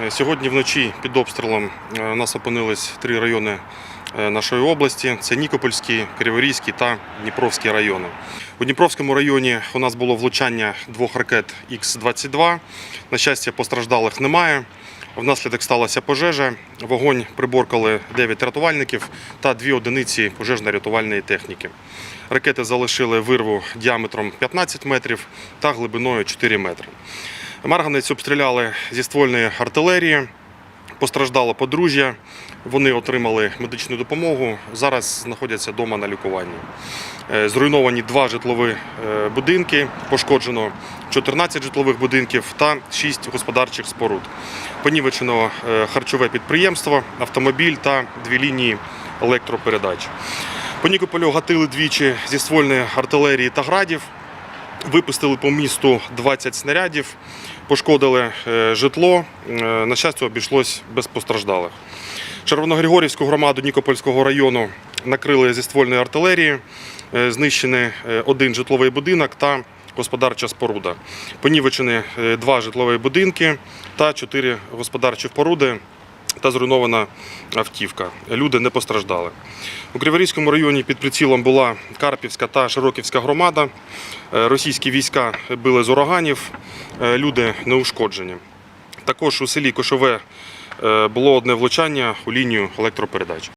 Е, Сьогодні вночі під обстрілом е, у нас опинились три райони е, нашої області: це Нікопольський, Криворізький та Дніпровський райони. У Дніпровському районі у нас було влучання двох ракет Х-22. На щастя, постраждалих немає. Внаслідок сталася пожежа. Вогонь приборкали 9 рятувальників та дві одиниці пожежно-рятувальної техніки. Ракети залишили вирву діаметром 15 метрів та глибиною 4 метри. Марганець обстріляли зі ствольної артилерії. Постраждало подружжя. Вони отримали медичну допомогу. Зараз знаходяться вдома на лікуванні. Е, Зруйновані два житлові е, будинки, пошкоджено 14 житлових будинків та 6 господарчих споруд. Понівечено е, харчове підприємство, автомобіль та дві лінії електропередач. По Нікополю гатили двічі зі ствольної артилерії та градів. Випустили по місту 20 снарядів, пошкодили е, житло. Е, На щастя, обійшлось без постраждалих. Червоногригорівську громаду Нікопольського району накрили зі ствольної артилерії, Е, знищений е, один житловий будинок та господарча споруда. Понівечені два житлові будинки та чотири господарчі споруди та зруйнована автівка. Люди не постраждали. У Криворізькому районі під прицілом була Карпівська та Широківська громада. Е, Російські війська били з ураганів, е, люди не ушкоджені. Також у селі Кошове е, було одне влучання у лінію електропередач.